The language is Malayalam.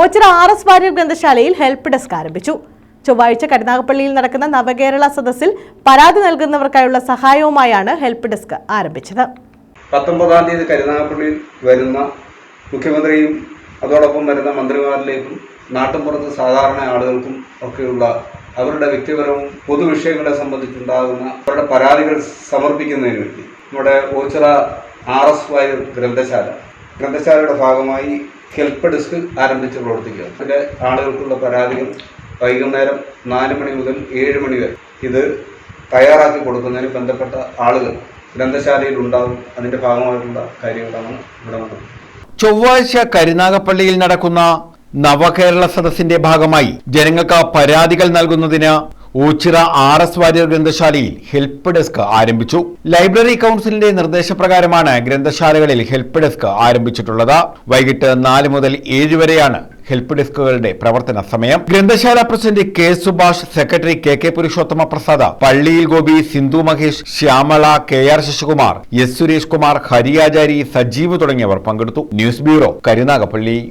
ഓച്ചിറ ആർ എസ് വാര്യർ ഗ്രന്ഥശാലയിൽ ഹെൽപ്പ് ഡെസ്ക് ആരംഭിച്ചു. ചൊവ്വാഴ്ച കരുനാഗപ്പള്ളിയിൽ നടക്കുന്ന നവകേരള സദസ്സിൽ പരാതി നൽകുന്നവർക്കായുള്ള സഹായവുമായാണ് ഹെൽപ്പ് ഡെസ്ക് ആരംഭിച്ചത്. പത്തൊമ്പതാം തീയതി കരുനാഗപ്പള്ളിയിൽ വരുന്ന മുഖ്യമന്ത്രിയും അതോടൊപ്പം വരുന്ന മന്ത്രിമാരിലേക്കും നാട്ടിൻപുറത്ത് സാധാരണ ആളുകൾക്കും ഒക്കെയുള്ള അവരുടെ വ്യക്തിപരവും പൊതു വിഷയങ്ങളെ സംബന്ധിച്ചുണ്ടാകുന്ന അവരുടെ പരാതികൾ സമർപ്പിക്കുന്നതിന് വേണ്ടി നമ്മുടെ ഓച്ചിറ ആർ എസ് വൈ ഗ്രന്ഥശാല ഗ്രന്ഥശാലയുടെ ഭാഗമായി ഹെൽപ്പ് ഡെസ്ക് ആരംഭിച്ച് പ്രവർത്തിക്കുക. അതിന്റെ ആളുകൾക്കുള്ള പരാതികൾ വൈകുന്നേരം നാല് മണി മുതൽ ഏഴ് മണി വരെ. ഇത് തയ്യാറാക്കി കൊടുക്കുന്നതിന് ബന്ധപ്പെട്ട ആളുകൾ ഗ്രന്ഥശാലയിൽ ഉണ്ടാവും. അതിന്റെ ഭാഗമായിട്ടുള്ള കാര്യങ്ങളാണ് ഇവിടെ നടക്കുന്നത്. ചൊവ്വാഴ്ച കരുനാഗപ്പള്ളിയിൽ നടക്കുന്ന നവകേരള സദസ്സിന്റെ ഭാഗമായി ജനങ്ങൾക്ക് പരാതികൾ നൽകുന്നതിന് ഓച്ചിറ ആർ എസ് വാര്യർ ഗ്രന്ഥശാലയിൽ ഹെൽപ്പ് ഡെസ്ക് ആരംഭിച്ചു. ലൈബ്രറി കൗൺസിലിന്റെ നിർദ്ദേശപ്രകാരമാണ് ഗ്രന്ഥശാലകളിൽ ഹെൽപ്പ് ഡെസ്ക് ആരംഭിച്ചിട്ടുള്ളത്. വൈകിട്ട് നാല് മുതൽ ഏഴ് വരെയാണ് ഹെൽപ്പ് ഡെസ്കുകളുടെ പ്രവർത്തന സമയം. ഗ്രന്ഥശാല president K Subhash secretary K K Purushothama Prasada പള്ളിയിൽ Gopi Sindhu Mahesh Shyamala K R Sasikumar S Suresh Kumar Hariyachari Sajeev തുടങ്ങിയവർ പങ്കെടുത്തു. News bureau Karunagappally.